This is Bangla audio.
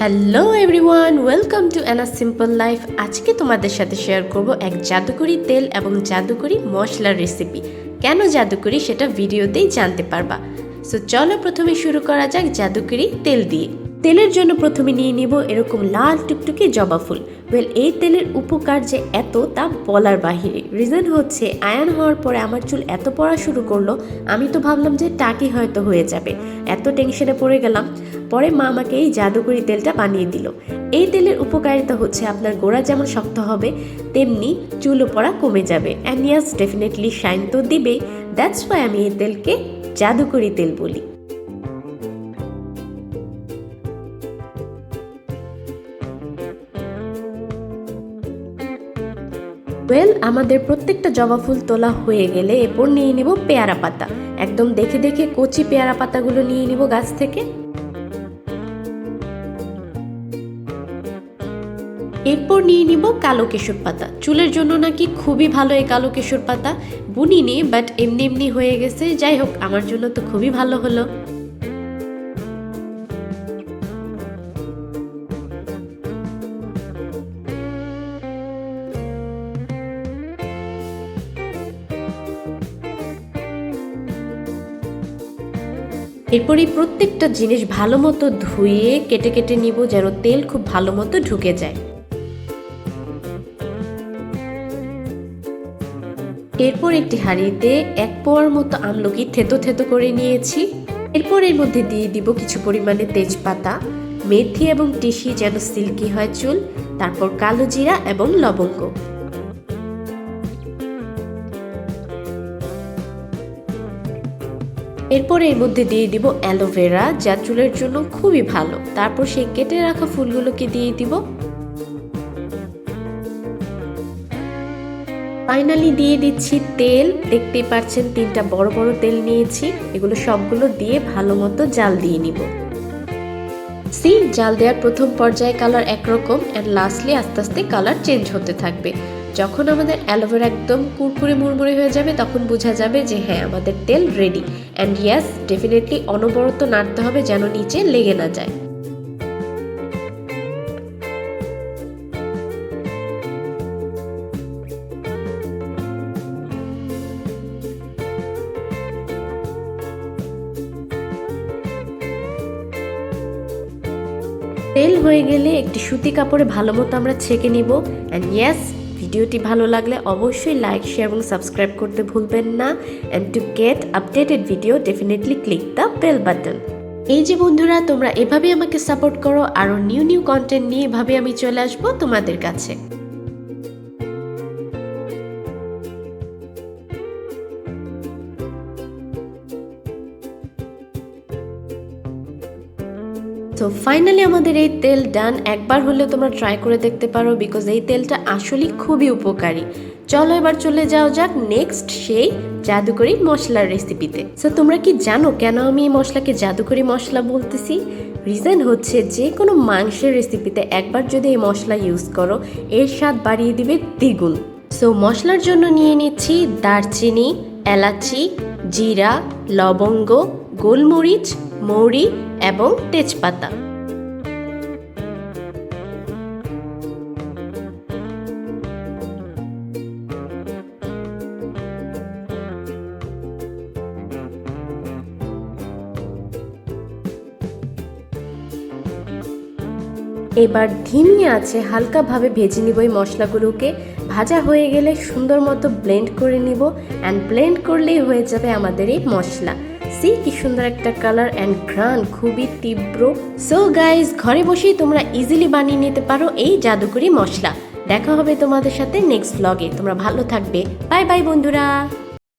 Hello everyone welcome to Anna simple life আজকে তোমাদের সাথে শেয়ার করব এক জাদুকরি তেল এবং জাদুকরি মশলার রেসিপি কেন জাদুকরি সেটা ভিডিওতেই জানতে পারবা। সো চলো প্রথমে শুরু করা যাক জাদুকরি তেল দিয়ে। তেলের জন্য প্রথমে নিয়ে নিব এরকম লাল টুকটুকে জবা ফুল। ওয়েল এই তেলের উপকার যে এত তা বলার বাহিরে। রিজন হচ্ছে, আয়ন হওয়ার পরে আমার চুল এত পড়া শুরু করল, আমি তো ভাবলাম যে টাকি হয়তো হয়ে যাবে। এত টেনশনে পড়ে গেলাম। পরে মা আমাকে এই জাদুকরি তেলটা বানিয়ে দিল। এই তেলের উপকারিতা হচ্ছে, আপনার গোড়া যেমন শক্ত হবে, তেমনি চুলও পড়া কমে যাবে। অ্যান্ড ইয়াস ডেফিনেটলি শাইন তো দিবেই। দ্যাটস ওয়াই আমি এই তেলকে জাদুকরি তেল বলি। ওয়েল আমাদের প্রত্যেকটা জবা ফুল তোলা হয়ে গেলে এরপর নিয়ে নিব পেয়ারা পাতা। একদম দেখে দেখে কচি পেয়ারা পাতাগুলো নিয়ে নিব গাছ থেকে। এরপর নিয়ে নিব কালো কেশর পাতা। চুলের জন্য নাকি খুবই ভালো এই কালো কেশর পাতা। বুনিনি বাট এমনি এমনি হয়ে গেছে। যাই হোক, আমার জন্য তো খুবই ভালো হলো। এরপর এই প্রত্যেকটা জিনিস ভালো মতো ধুয়ে কেটে কেটে নিব যেন তেল খুব ভালো মতো ঢুকে যায়। এরপর একটি হাঁড়িতে এক পোয়ার মতো আমলকি থেতো থেতো করে নিয়েছি। এরপর এর মধ্যে দিয়ে দিব কিছু পরিমাণে তেজপাতা, মেথি এবং টিসি যেন সিল্কি হয় চুল, তারপর কালো জিরা এবং লবঙ্গ। এরপর এর মধ্যে দিয়ে দিব অ্যালোভেরা যা চুলের জন্য খুবই ভালো। তারপর সেই কেটে রাখা ফুলগুলোকে দিয়ে দিব। ফাইনালি দিয়ে দিচ্ছি তেল। দেখতেই পাচ্ছেন, তিনটা বড় বড় তেল নিয়েছি। এগুলো সবগুলো দিয়ে ভালো মতো জাল দিয়ে নিব। সি জাল দেওয়ার প্রথম পর্যায়ে কালার একরকম অ্যান্ড লাস্টলি আস্তে আস্তে কালার চেঞ্জ হতে থাকবে। যখন আমাদের অ্যালোভেরা একদম কুরকুরে মুড়মুড়ে হয়ে যাবে, তখন বোঝা যাবে যে হ্যাঁ আমাদের তেল রেডি অ্যান্ড ইয়াস ডেফিনেটলি অনবরত নাড়তে হবে যেন নিচে লেগে না যায়। তেল হয়ে গেলে একটি সুতি কাপড়ে ভালো মতো আমরা ছেঁকে নিব। অ্যান্ড ইয়েস ভিডিওটি ভালো লাগলে অবশ্যই লাইক, শেয়ার এবং সাবস্ক্রাইব করতে ভুলবেন না। And to get updated video definitely click the bell button এই যে বন্ধুরা, তোমরা এভাবে আমাকে সাপোর্ট করো। আরও নিউ নিউ কন্টেন্ট নিয়ে এভাবে আমি চলে আসব তোমাদের কাছে। তো ফাইনালি আমাদের এই তেল ডান একবার হলেও তোমরা ট্রাই করে দেখতে পারো বিকজ এই তেলটা আসলেই খুবই উপকারী। চলো এবার চলে যাও যাক নেক্সট সেই জাদুকরি মশলার রেসিপিতে সো তোমরা কি জানো কেন আমি এই মশলাকে জাদুকরি মশলা বলতেছি? রিজন হচ্ছে যে কোনো মাংসের রেসিপিতে একবার যদি এই মশলা ইউজ করো, এর স্বাদ বাড়িয়ে দিবে দ্বিগুণ। সো মশলার জন্য নিয়ে নিচ্ছি দারচিনি, এলাচি, জিরা, লবঙ্গ, গোলমরিচ মৌরি এবং তেজপাতা। এবার ধিমি আছে হালকাভাবে ভেজে নিব এই মশলাগুলোকে। ভাজা হয়ে গেলে সুন্দর মতো ব্লেন্ড করে নিব। অ্যান্ড ব্লেন্ড করলেই হয়ে যাবে আমাদের এই মশলা। সি কি সুন্দর একটা কালার অ্যান্ড ঘ্রাণ, খুবই তীব্র। সো গাইজ ঘরে বসেই তোমরা ইজিলি বানিয়ে নিতে পারো এই জাদুকরি মশলা। দেখা হবে তোমাদের সাথে নেক্সট ব্লগে তোমরা ভালো থাকবে। বাই বাই বন্ধুরা।